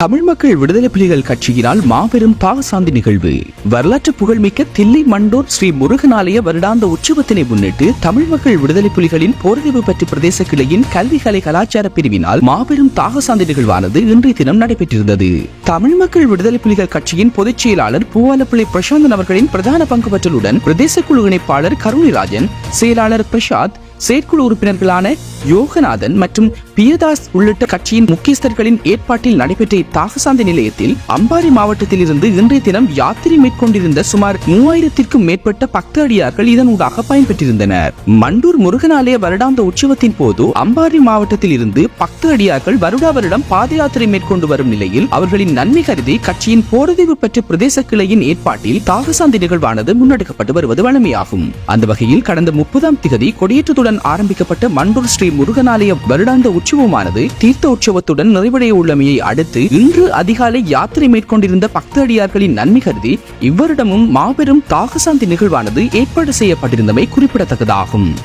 தமிழ் மக்கள் விடுதலை புலிகள் கட்சியினால் மாபெரும் பாகசாந்தி நிகழ்வு. வரலாற்று புகழ்மிக்க தில்லை மண்டூர் ஸ்ரீ முருகனாலய வருடாந்த உற்சவத்தினை முன்னிட்டு தமிழ் மக்கள் விடுதலை புலிகளின் போர்தீவு பற்றி பிரதேச கிளையின் கல்வி கலை கலாச்சார பிரிவினால் மாபெரும் தாகசாந்தி நிகழ்வானது இன்றைய தினம் நடைபெற்றிருந்தது. தமிழ் மக்கள் விடுதலை புலிகள் கட்சியின் பொதுச் செயலாளர் பூவாலப்பிள்ளை பிரசாந்தன் அவர்களின் பிரதான பங்கு பற்றலுடன் பிரதேச குழு இணைப்பாளர் கருணிராஜன் செயலாளர் பிரசாத் செயற்குழு உறுப்பினர்களான யோகநாதன் மற்றும் பியதாஸ் உள்ளிட்ட கட்சியின் முக்கியஸ்தர்களின் ஏற்பாட்டில் நடைபெற்ற இத்தாகசாந்தி நிலையத்தில் அம்பாரி மாவட்டத்தில் இருந்து இன்றைய தினம் யாத்திரை மேற்கொண்டிருந்த சுமார் மூவாயிரத்திற்கும் மேற்பட்ட பக்தடியார்கள் இதனூடாக பயன்பெற்றிருந்தனர். மண்டூர் முருகனாலய வருடாந்த உற்சவத்தின் போது அம்பாரி மாவட்டத்தில் இருந்து பக்தடியார்கள் வருடா வருடம் பாத யாத்திரை மேற்கொண்டு வரும் நிலையில் அவர்களின் நன்மை கருதி கட்சியின் போரதிவு பெற்ற பிரதேச கிளையின் ஏற்பாட்டில் தாகசாந்தி நிகழ்வானது முன்னெடுக்கப்பட்டு வருவது வழமையாகும். அந்த வகையில் கடந்த முப்பதாம் திகதி கொடியேற்றத்துடன் ஆரம்பிக்கப்பட்ட மண்டூர் ஸ்ரீ முருகனாலய வருடாந்த உற்சவமானது தீர்த்த உற்சவத்துடன் நிறைவடைய உள்ளமையை அடுத்து இன்று அதிகாலை யாத்திரை மேற்கொண்டிருந்த பக்த அடியார்களின் நன்மை கருதி இவ்வருடமும் மாபெரும் தாகசாந்தி நிகழ்வானது ஏற்பாடு செய்யப்பட்டிருந்தமை குறிப்பிடத்தக்கதாகும்.